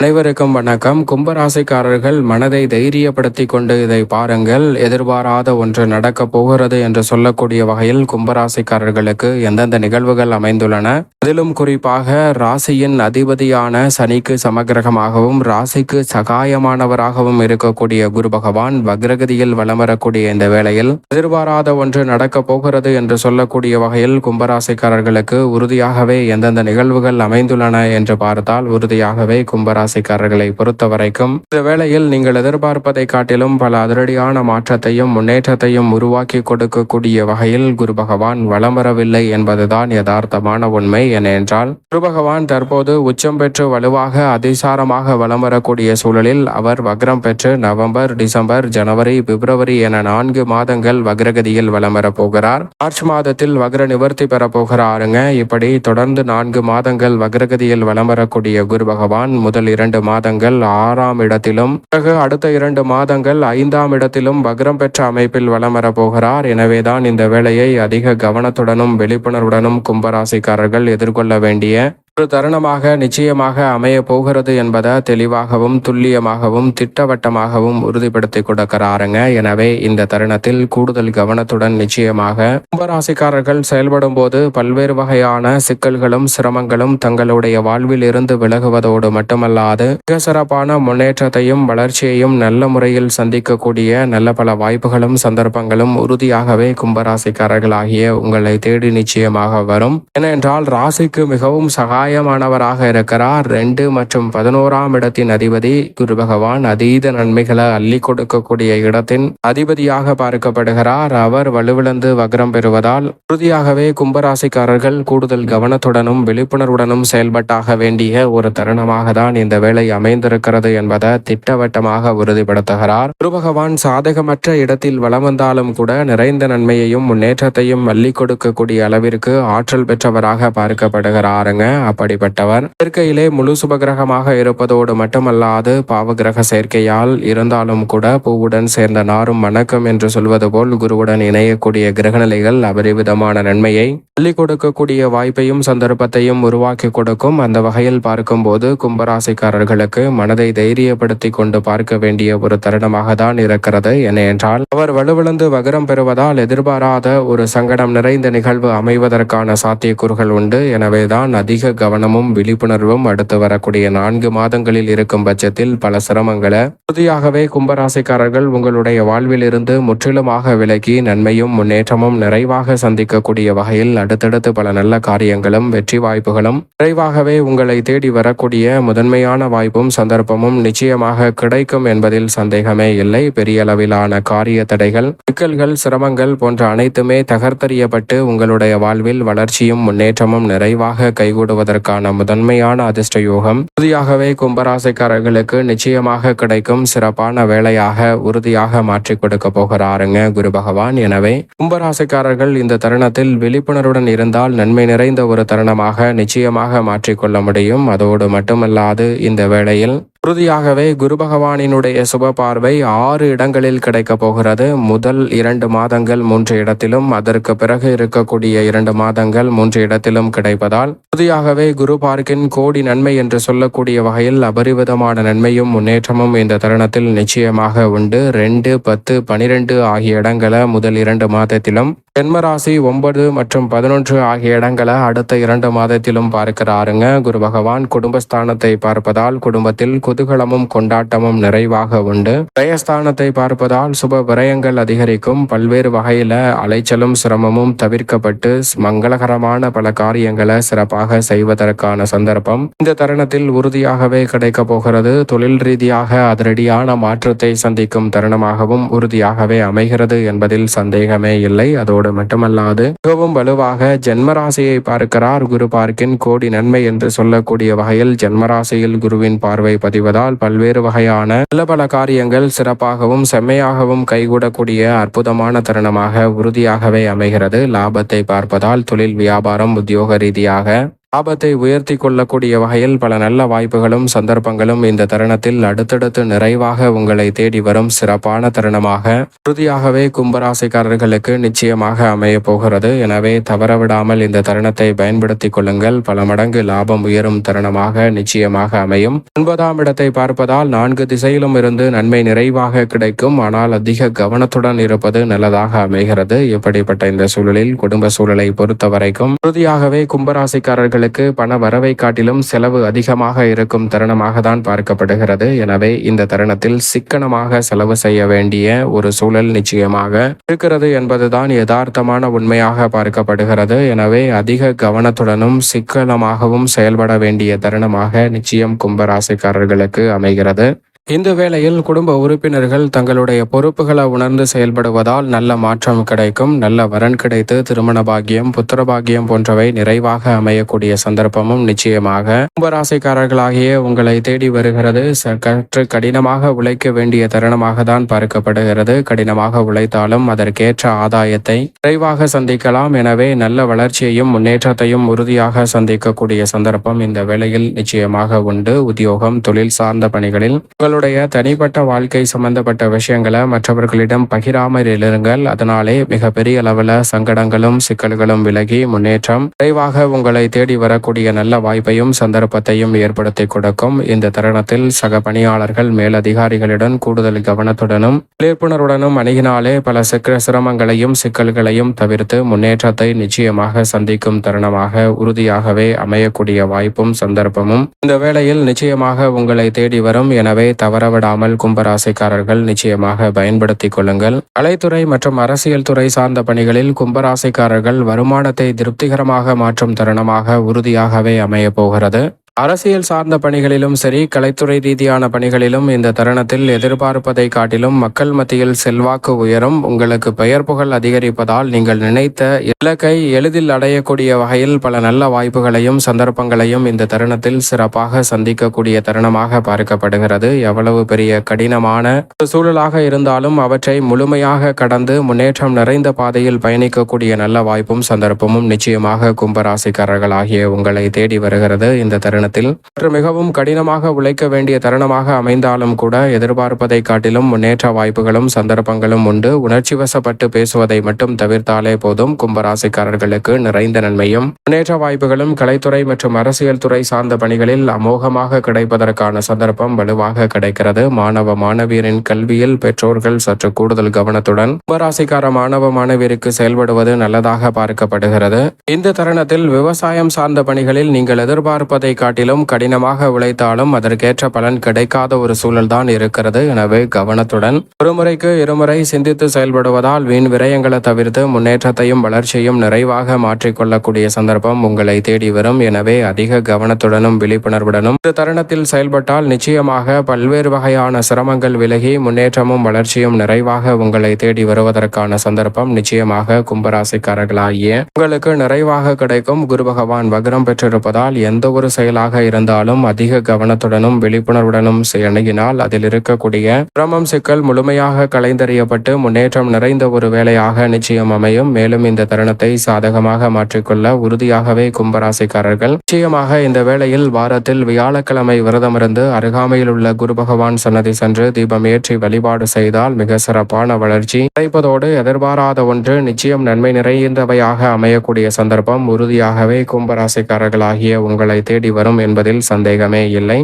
அனைவருக்கும் வணக்கம். கும்பராசிக்காரர்கள் மனதை தைரியப்படுத்தி கொண்டு இதை பாருங்கள். எதிர்பாராத ஒன்று நடக்கப் போகிறது என்று சொல்லக்கூடிய வகையில் கும்பராசிக்காரர்களுக்கு எந்தெந்த நிகழ்வுகள் அமைந்துள்ளன? அதிலும் குறிப்பாக ராசியின் அதிபதியான சனிக்கு சமகிரகமாகவும் ராசிக்கு சகாயமானவராகவும் இருக்கக்கூடிய குரு பகவான் வக்ரகதியில் வலம் வரக்கூடிய இந்த வேளையில் எதிர்பாராத ஒன்று நடக்கப் போகிறது என்று சொல்லக்கூடிய வகையில் கும்பராசிக்காரர்களுக்கு உறுதியாகவே எந்தெந்த நிகழ்வுகள் அமைந்துள்ளன என்று பார்த்தால் உறுதியாகவே கும்பராசி ராசிக்காரர்களை பொறுத்த வரைக்கும் இந்த வேளையில் நீங்கள் எதிர்பார்ப்பதை காட்டிலும் பல அதிரடியான மாற்றத்தையும் முன்னேற்றத்தையும் உருவாக்கி கொடுக்கக்கூடிய வகையில் குரு பகவான் வளம் வரவில்லை என்பதுதான் யதார்த்தமான உண்மை. ஏனென்றால் குரு பகவான் தற்போது உச்சம் பெற்று வலுவாக அதிசாரமாக வலம் வரக்கூடிய சூழலில் அவர் வக்ரம் பெற்று நவம்பர் டிசம்பர் ஜனவரி பிப்ரவரி என நான்கு மாதங்கள் வக்ரகதியில் வலம் போகிறார். மார்ச் மாதத்தில் வக்ர நிவர்த்தி பெற போகிறாருங்க. இப்படி தொடர்ந்து நான்கு மாதங்கள் வக்ரகதியில் வலம் வரக்கூடிய குரு பகவான் முதல் இரண்டு மாதங்கள் ஆறாம் இடத்திலும் பிறகு அடுத்த இரண்டு மாதங்கள் ஐந்தாம் இடத்திலும் வக்ரம் பெற்ற அமைப்பில் வலம் வரப்போகிறார் எனவேதான் இந்த வேளையை அதிக கவனத்துடனும் விழிப்புணர்வுடனும் கும்பராசிக்காரர்கள் எதிர்கொள்ள வேண்டிய ஒரு தருணமாக நிச்சயமாக அமைய போகிறது என்பதை தெளிவாகவும் துல்லியமாகவும் திட்டவட்டமாகவும் உறுதிப்படுத்தி கொடுக்கிறாருங்க. எனவே இந்த தருணத்தில் கூடுதல் கவனத்துடன் நிச்சயமாக கும்பராசிக்காரர்கள் செயல்படும் போது பல்வேறு வகையான சிக்கல்களும் சிரமங்களும் தங்களுடைய வாழ்வில் இருந்து விலகுவதோடு மட்டுமல்லாது மிக சிறப்பான முன்னேற்றத்தையும் வளர்ச்சியையும் நல்ல முறையில் சந்திக்கக்கூடிய நல்ல பல வாய்ப்புகளும் சந்தர்ப்பங்களும் உறுதியாகவே கும்பராசிக்காரர்களாகிய உங்களை தேடி நிச்சயமாக வரும். ஏனென்றால் ராசிக்கு மிகவும் சகாய சகாயமானவராக இருக்கிறார். ரெண்டு மற்றும் பதினோராம் இடத்தின் அதிபதி குரு பகவான் அதீத நன்மைகளை அள்ளி கொடுக்கக்கூடிய இடத்தின் அதிபதியாக பார்க்கப்படுகிறார். அவர் வலுவிழந்து வக்ரம் பெறுவதால் உறுதியாகவே கும்பராசிக்காரர்கள் கூடுதல் கவனத்துடனும் விழிப்புணர்வுடனும் செயல்பட்டாக வேண்டிய ஒரு தருணமாக தான் இந்த வேலை அமைந்திருக்கிறது என்பதை திட்டவட்டமாக உறுதிப்படுத்துகிறார். குரு பகவான் சாதகமற்ற இடத்தில் வளம் வந்தாலும் கூட நிறைந்த நன்மையையும் முன்னேற்றத்தையும் அள்ளி கொடுக்கக்கூடிய அளவிற்கு ஆற்றல் பெற்றவராக பார்க்கப்படுகிறாருங்க. அப்படிப்பட்டவர். இயற்கையிலே முழு சுபகிரகமாக இருப்பதோடு மட்டுமல்லாது பாவகிரக சேர்க்கையால் இருந்தாலும் கூட பூவுடன் சேர்ந்த நாரும் வணக்கம் என்று சொல்வது போல் குருவுடன் இணையக்கூடிய கிரகநிலைகள் அபரிவிதமான நன்மையை சொல்லிக் கொடுக்கக்கூடிய வாய்ப்பையும் சந்தர்ப்பத்தையும் உருவாக்கி கொடுக்கும். அந்த வகையில் பார்க்கும்போது கும்பராசிக்காரர்களுக்கு மனதை தைரியப்படுத்தி கொண்டு பார்க்க வேண்டிய ஒரு தருணமாக தான் இருக்கிறது. என என்றால் அவர் வலுவிழந்து வகரம் பெறுவதால் எதிர்பாராத ஒரு சங்கடம் நிறைந்த நிகழ்வு அமைவதற்கான சாத்தியக்கூறுகள் உண்டு. எனவேதான் அதிக கவனமும் விழிப்புணர்வும் அடுத்து வரக்கூடிய நான்கு மாதங்களில் இருக்கும் பட்சத்தில் பல சிரமங்களை உறுதியாகவே கும்பராசிக்காரர்கள் உங்களுடைய வாழ்வில் இருந்து முற்றிலுமாக விலகி நன்மையும் முன்னேற்றமும் நிறைவாக சந்திக்கக்கூடிய வகையில் அடுத்தடுத்து பல நல்ல காரியங்களும் வெற்றி வாய்ப்புகளும் விரைவாகவே உங்களை தேடி வரக்கூடிய முதன்மையான வாய்ப்பும் சந்தர்ப்பமும் நிச்சயமாக கிடைக்கும் என்பதில் சந்தேகமே இல்லை. பெரிய அளவிலான காரிய தடைகள் சிக்கல்கள் சிரமங்கள் போன்ற அனைத்துமே தகர்த்தறியப்பட்டு உங்களுடைய வாழ்வில் வளர்ச்சியும் முன்னேற்றமும் நிறைவாக கைகூடுவதற்கு அதற்கான முதன்மையான அதிர்ஷ்ட யோகம் உறுதியாகவே கும்பராசிக்காரர்களுக்கு நிச்சயமாக கிடைக்கும் சிறப்பான வேலையாக உறுதியாக மாற்றி கொடுக்க போகிறாருங்க குரு பகவான். எனவே கும்பராசிக்காரர்கள் இந்த தருணத்தில் விழிப்புணர்வுடன் இருந்தால் நன்மை நிறைந்த ஒரு தருணமாக நிச்சயமாக மாற்றிக்கொள்ள முடியும். அதோடு மட்டுமல்லாது இந்த வேளையில் உறுதியாகவே குரு பகவானினுடைய சுப பார்வை ஆறு இடங்களில் கிடைக்க போகிறது. முதல் இரண்டு மாதங்கள் மூன்று இடத்திலும் அதற்கு பிறகு இருக்கக்கூடிய இரண்டு மாதங்கள் மூன்று இடத்திலும் கிடைப்பதால் உறுதியாகவே குரு பார்க்கின் கோடி நன்மை என்று சொல்லக்கூடிய வகையில் அபரிவிதமான நன்மையும் முன்னேற்றமும் இந்த தருணத்தில் நிச்சயமாக உண்டு. ரெண்டு பத்து பனிரெண்டு ஆகிய இடங்களை முதல் இரண்டு மாதத்திலும் ஜென்மராசி ஒன்பது மற்றும் பதினொன்று ஆகிய இடங்களை அடுத்த இரண்டு மாதத்திலும் பார்க்கிறாருங்க. குரு பகவான் குடும்பஸ்தானத்தை பார்ப்பதால் குடும்பத்தில் குதூகலமும் கொண்டாட்டமும் நிறைவாக உண்டு. விரயஸ்தானத்தை பார்ப்பதால் சுப விரயங்கள் அதிகரிக்கும். பல்வேறு வகையில அலைச்சலும் சிரமமும் தவிர்க்கப்பட்டு மங்களகரமான பல காரியங்களை சிறப்பாக செய்வதற்கான சந்தர்ப்பம். இந்த தருணத்தில் உறுதியாகவே கிடைக்க போகிறது. தொழில் ரீதியாக அதிரடியான மாற்றத்தை சந்திக்கும் தருணமாகவும் உறுதியாகவே அமைகிறது என்பதில் சந்தேகமே இல்லை. அதோடு அதோடு மட்டுமல்லாது மிகவும் வலுவாக ஜென்மராசியை பார்க்கிறார் குரு பார்க்கின் கோடி நன்மை என்று சொல்லக்கூடிய வகையில் ஜென்மராசியில் குருவின் பார்வை பதிவதால் பல்வேறு வகையான நல்ல பல காரியங்கள் சிறப்பாகவும் செம்மையாகவும் கைகூடக்கூடிய அற்புதமான தருணமாக உறுதியாகவே அமைகிறது. லாபத்தை பார்ப்பதால் தொழில் வியாபாரம் உத்தியோக ரீதியாக ஆபத்தை உயர்த்தி கொள்ளக்கூடிய வகையில் பல நல்ல வாய்ப்புகளும் சந்தர்ப்பங்களும் இந்த தருணத்தில் அடுத்தடுத்து நிறைவாக உங்களை தேடி வரும் சிறப்பான தருணமாக உறுதியாகவே கும்பராசிக்காரர்களுக்கு நிச்சயமாக அமைய போகிறது. எனவே தவறவிடாமல் இந்த தருணத்தை பயன்படுத்திக் கொள்ளுங்கள். பல மடங்கு லாபம் உயரும் தருணமாக நிச்சயமாக அமையும். ஒன்பதாம் இடத்தை பார்ப்பதால் நான்கு திசையிலும் இருந்து நன்மை நிறைவாக கிடைக்கும். ஆனால் அதிக கவனத்துடன் இருப்பது நல்லதாக அமைகிறது. இப்படிப்பட்ட இந்த சூழலில் குடும்ப சூழலை பொறுத்த வரைக்கும் உறுதியாகவே அவர்களுக்கு பண வரவை காட்டிலும் செலவு அதிகமாக இருக்கும் தருணமாக தான் பார்க்கப்படுகிறது. எனவே இந்த தருணத்தில் சிக்கனமாக செலவு செய்ய வேண்டிய ஒரு சூழல் நிச்சயமாக இருக்கிறது என்பதுதான் யதார்த்தமான உண்மையாக பார்க்கப்படுகிறது. எனவே அதிக கவனத்துடனும் சிக்கனமாகவும் செயல்பட வேண்டிய தருணமாக நிச்சயம் கும்பராசிக்காரர்களுக்கு அமைகிறது. இந்த வேளையில் குடும்ப உறுப்பினர்கள் தங்களுடைய பொறுப்புகளை உணர்ந்து செயல்படுவதால் நல்ல மாற்றம் கிடைக்கும் நல்ல வரன் கிடைத்து திருமண பாக்கியம் புத்திரபாகியம் போன்றவை நிறைவாக அமையக்கூடிய சந்தர்ப்பமும் நிச்சயமாக. கும்பராசிக்காரர்களாகிய உங்களை தேடி வருகிறது. கற்று கடினமாக உழைக்க வேண்டிய தருணமாக தான் பார்க்கப்படுகிறது. கடினமாக உழைத்தாலும் அதற்கேற்ற ஆதாயத்தை விரைவாக சந்திக்கலாம். எனவே நல்ல வளர்ச்சியையும் முன்னேற்றத்தையும் உறுதியாக சந்திக்கக்கூடிய சந்தர்ப்பம் இந்த வேளையில் நிச்சயமாக உண்டு. உத்தியோகம் தொழில் சார்ந்த பணிகளில் உங்களுடைய தனிப்பட்ட வாழ்க்கை சம்பந்தப்பட்ட விஷயங்களை மற்றவர்களிடம் பகிராமல் இருங்கள் அதனாலே மிகப்பெரிய அளவில் சங்கடங்களும் சிக்கல்களும் விலகி முன்னேற்றம் விரைவாக உங்களை தேடி வரக்கூடிய நல்ல வாய்ப்பையும் சந்தர்ப்பத்தையும் ஏற்படுத்தி கொடுக்கும். இந்த தருணத்தில் சக பணியாளர்கள் மேலதிகாரிகளுடன் கூடுதல் கவனத்துடனும் விழிப்புணர்வுடனும் அணுகினாலே பல சிக்கல சிரமங்களையும் சிக்கல்களையும் தவிர்த்து முன்னேற்றத்தை நிச்சயமாக சந்திக்கும் தருணமாக உறுதியாகவே அமையக்கூடிய வாய்ப்பும் சந்தர்ப்பமும் இந்த வேளையில் நிச்சயமாக உங்களை தேடி வரும். எனவே தவறவிடாமல் கும்பராசிக்காரர்கள் நிச்சயமாக பயன்படுத்திக் கொள்ளுங்கள். கலைத்துறை மற்றும் அரசியல் துறை சார்ந்த பணிகளில் கும்பராசிக்காரர்கள் வருமானத்தை திருப்திகரமாக மாற்றும் தருணமாக உறுதியாகவே அமைய போகிறது. அரசியல் சார்ந்த பணிகளிலும் சரி கலைத்துறை ரீதியான பணிகளிலும் இந்த தருணத்தில் எதிர்பார்ப்பதை காட்டிலும் மக்கள் மத்தியில் செல்வாக்கு உயரும். உங்களுக்கு பெயர் புகழ் அதிகரிப்பதால் நீங்கள் நினைத்த இலக்கை எளிதில் அடையக்கூடிய வகையில் பல நல்ல வாய்ப்புகளையும் சந்தர்ப்பங்களையும் இந்த தருணத்தில் சிறப்பாக சந்திக்கக்கூடிய தருணமாக பார்க்கப்படுகிறது. எவ்வளவு பெரிய கடினமான சூழலாக இருந்தாலும் அவற்றை முழுமையாக கடந்து முன்னேற்றம் நிறைந்த பாதையில் பயணிக்கக்கூடிய நல்ல வாய்ப்பும் சந்தர்ப்பமும் நிச்சயமாக கும்பராசிக்காரர்கள் ஆகிய உங்களை தேடி வருகிறது. இந்த தருணம் தருணத்தில் மிகவும் கடினமாக உழைக்க வேண்டிய தருணமாக அமைந்தாலும் கூட எதிர்பார்ப்பதை காட்டிலும் முன்னேற்ற வாய்ப்புகளும் சந்தர்ப்பங்களும் உண்டு. உணர்ச்சி வசப்பட்டு பேசுவதை மட்டும் தவிர்த்தாலே போதும். கும்பராசிக்காரர்களுக்கு நிறைந்த நன்மையும் முன்னேற்ற வாய்ப்புகளும் கலைத்துறை மற்றும் அரசியல் துறை சார்ந்த பணிகளில் அமோகமாக கிடைப்பதற்கான சந்தர்ப்பம் வலுவாக கிடைக்கிறது. மாணவ மாணவியரின் கல்வியில் பெற்றோர்கள் சற்று கூடுதல் கவனத்துடன் கும்பராசிக்கார மாணவ மாணவியருக்கு செயல்படுவது நல்லதாக பார்க்கப்படுகிறது. இந்த தருணத்தில் விவசாயம் சார்ந்த பணிகளில் நீங்கள் எதிர்பார்ப்பதை காட்டிலும் கடினமாக உழைத்தாலும் அதற்கேற்ற பலன் கிடைக்காத ஒரு சூழல்தான் இருக்கிறது. எனவே கவனத்துடன் ஒருமுறைக்கு இருமுறை சிந்தித்து செயல்படுவதால் வீண் விரயங்களை தவிர்த்து முன்னேற்றத்தையும் வளர்ச்சியும் நிறைவாக மாற்றிக்கொள்ளக்கூடிய சந்தர்ப்பம் உங்களை தேடி வரும். எனவே அதிக கவனத்துடனும் விழிப்புணர்வுடனும் இந்த தருணத்தில் செயல்பட்டால் நிச்சயமாக பல்வேறு வகையான சிரமங்கள் விலகி முன்னேற்றமும் வளர்ச்சியும் நிறைவாக உங்களை தேடி வருவதற்கான சந்தர்ப்பம் நிச்சயமாக கும்பராசிக்காரர்களாகிய உங்களுக்கு நிறைவாக கிடைக்கும். குரு பகவான் வக்ரம் பெற்றிருப்பதால் எந்த ஒரு செயலாக இருந்தாலும் அதிக கவனத்துடனும் விழிப்புணர்வுடனும் செ- அணுகினால் அதில் இருக்கக்கூடிய சிரமம் சிக்கல் முழுமையாக கலைந்தறியப்பட்டு முன்னேற்றம் நிறைந்த ஒரு வேலையாக நிச்சயம் அமையும். மேலும் இந்த தருணத்தை சாதகமாக மாற்றிக்கொள்ள உறுதியாகவே கும்பராசிக்காரர்கள் நிச்சயமாக இந்த வேளையில் வாரத்தில் வியாழக்கிழமை விரதமிருந்து அருகாமையில் உள்ள குரு பகவான் சன்னதி சென்று தீபம் ஏற்றி வழிபாடு செய்தால் மிக சிறப்பான வளர்ச்சி கிடைப்பதோடு எதிர்பாராத ஒன்று நிச்சயம் நன்மை நிறைந்தவையாக அமையக்கூடிய சந்தர்ப்பம் உறுதியாகவே கும்பராசிக்காரர்களாகிய உங்களை தேடி வரும். வரும் என்பதில் சந்தேகமே இல்லை.